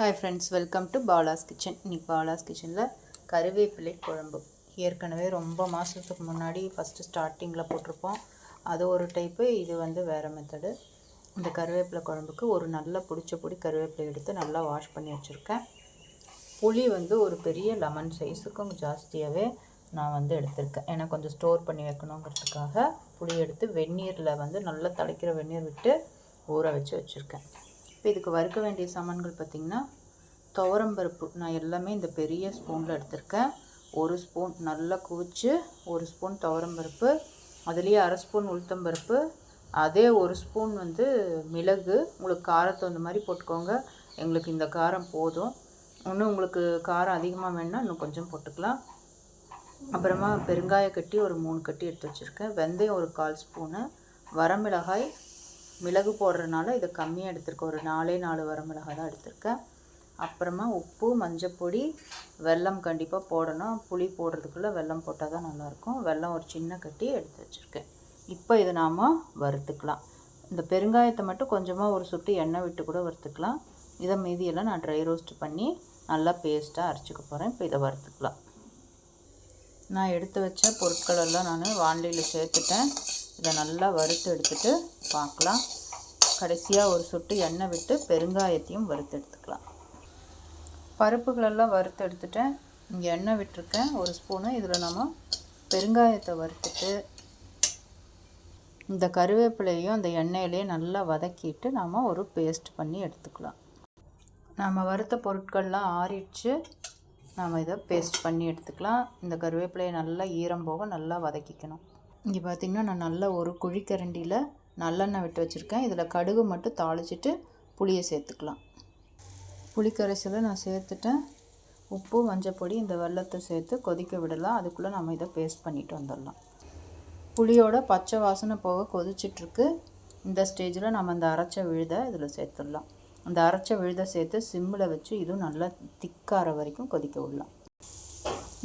Hi friends welcome to Bala's kitchen இன்றைக்கி பாலாஸ் கிச்சனில் கருவேப்பிலை குழம்பு. ஏற்கனவே ரொம்ப மாதத்துக்கு முன்னாடி ஃபஸ்ட்டு ஸ்டார்டிங்கில் போட்டிருப்போம். அது ஒரு டைப்பு இது வந்து வேறு மெத்தடு இந்த கருவேப்பிலை குழம்புக்கு ஒரு நல்ல பிடிச்ச பொடி கருவேப்பிலை எடுத்து நல்லா வாஷ் பண்ணி வச்சுருக்கேன். புளி வந்து ஒரு பெரிய லெமன் சைஸுக்கும் ஜாஸ்தியாகவே நான் வந்து எடுத்திருக்கேன். ஏன்னா கொஞ்சம் ஸ்டோர் பண்ணி வைக்கணுங்கிறதுக்காக புளி எடுத்து வெந்நீரில் வந்து நல்லா தலைக்கிற வெந்நீர் விட்டு ஊற வச்சு வச்சுருக்கேன். இப்போ இதுக்கு வறுக்க வேண்டிய சாமான்கள் பார்த்திங்கன்னா துவரம்பருப்பு நான் எல்லாமே இந்த பெரிய ஸ்பூனில் எடுத்திருக்கேன். ஒரு ஸ்பூன் நல்லா குவிச்சு ஒரு ஸ்பூன் துவரம்பருப்பு அதுலேயே அரை ஸ்பூன் உளுத்தம்பருப்பு அதே ஒரு ஸ்பூன் வந்து மிளகு. உங்களுக்கு காரத்தை அந்த மாதிரி போட்டுக்கோங்க. எங்களுக்கு இந்த காரம் போதும். இன்னும் உங்களுக்கு காரம் அதிகமாக வேணுன்னா இன்னும் கொஞ்சம் போட்டுக்கலாம். அப்புறமா பெருங்காய கட்டி ஒரு மூணு கட்டி எடுத்து வச்சுருக்கேன். வெந்தயம் ஒரு கால் ஸ்பூனு. வரமிளகாய் மிளகு போடுறதுனால இதை கம்மியாக எடுத்திருக்கேன். ஒரு நாலே நாலு வரமிளகாய் தான் எடுத்திருக்கேன். அப்புறமா உப்பு மஞ்சப்பொடி வெல்லம் கண்டிப்பாக போடணும். புளி போடுறதுக்குள்ளே வெல்லம் போட்டால் தான் நல்லாயிருக்கும். வெல்லம் ஒரு சின்ன கட்டி எடுத்து வச்சுருக்கேன். இப்போ இதை நாம் வறுத்துக்கலாம். இந்த பெருங்காயத்தை மட்டும் கொஞ்சமாக ஒரு சொட்டு எண்ணெய் விட்டு கூட வறுத்துக்கலாம். இதை மீதியெல்லாம் நான் ட்ரை ரோஸ்ட் பண்ணி நல்லா பேஸ்ட்டாக அரைச்சிக்க போகிறேன் இப்போ இதை வறுத்துக்கலாம். நான் எடுத்து வச்ச பொருட்களெல்லாம் நான் வானிலையில் சேர்த்துட்டேன். இதை நல்லா வறுத்து எடுத்துட்டு பார்க்கலாம். கடைசியாக ஒரு சொட்டு எண்ணெய் விட்டு பெருங்காயத்தையும் வறுத்து எடுத்துக்கலாம். பருப்புகளெல்லாம் வறுத்து எடுத்துட்டேன். இங்கே எண்ணெய் விட்டுருக்கேன். ஒரு ஸ்பூனு. இதில் நம்ம பெருங்காயத்தை வறுத்துட்டு இந்த கருவேப்பிலையும் அந்த எண்ணெயிலே நல்லா வதக்கிட்டு நாம் ஒரு பேஸ்ட் பண்ணி எடுத்துக்கலாம். நம்ம வறுத்த பொருட்கள்லாம் ஆறிடுச்சு. நாம் இதை பேஸ்ட் பண்ணி எடுத்துக்கலாம். இந்த கருவேப்பிலையை நல்லா ஈரம் போக நல்லா வதக்கிக்கணும். இங்கே பார்த்திங்கன்னா நான் நல்லா ஒரு குழிக்கரண்டியில் நல்லெண்ணெய் விட்டு வச்சுருக்கேன். இதில் கடுகு மட்டும் தாளிச்சிட்டு புளியை சேர்த்துக்கலாம். புளிக்கரைசலை நான் சேர்த்துட்டேன். உப்பு மஞ்சப்பொடி இந்த வெள்ளத்தை சேர்த்து கொதிக்க விடலாம். அதுக்குள்ளே நம்ம இதை பேஸ்ட் பண்ணிட்டு வந்துடலாம். புளியோட பச்சை வாசனை போக கொதிச்சிட்ருக்கு. இந்த ஸ்டேஜில் நம்ம இந்த அரைச்ச விழுதை இதில் சேர்த்துடலாம். அந்த அரைச்ச விழுதை சேர்த்து சிம்மில் வச்சு இதுவும் நல்லா திக்கார வரைக்கும் கொதிக்க விடலாம்.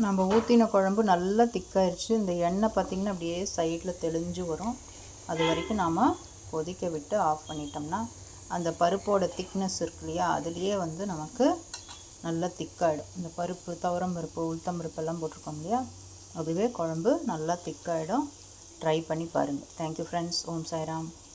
நம்ம ஊற்றின குழம்பு நல்லா திக்காயிருச்சு. இந்த எண்ணெய் பார்த்திங்கன்னா அப்படியே சைடில் தெளிஞ்சு வரும். அது வரைக்கும் நாம் கொதிக்க விட்டு ஆஃப் பண்ணிட்டோம்னா அந்த பருப்போட திக்னஸ் இருக்கு இல்லையா அதுலேயே வந்து நமக்கு நல்லா திக்காயிடும். இந்த பருப்பு துவரம் பருப்பு உளுத்தம் பருப்பு எல்லாம் போட்டிருக்கோம் இல்லையா அதுவே குழம்பு நல்லா திக்காயிடும் ட்ரை பண்ணி பாருங்கள் தேங்க்யூ ஃப்ரெண்ட்ஸ் ஓம் சாய்ராம்.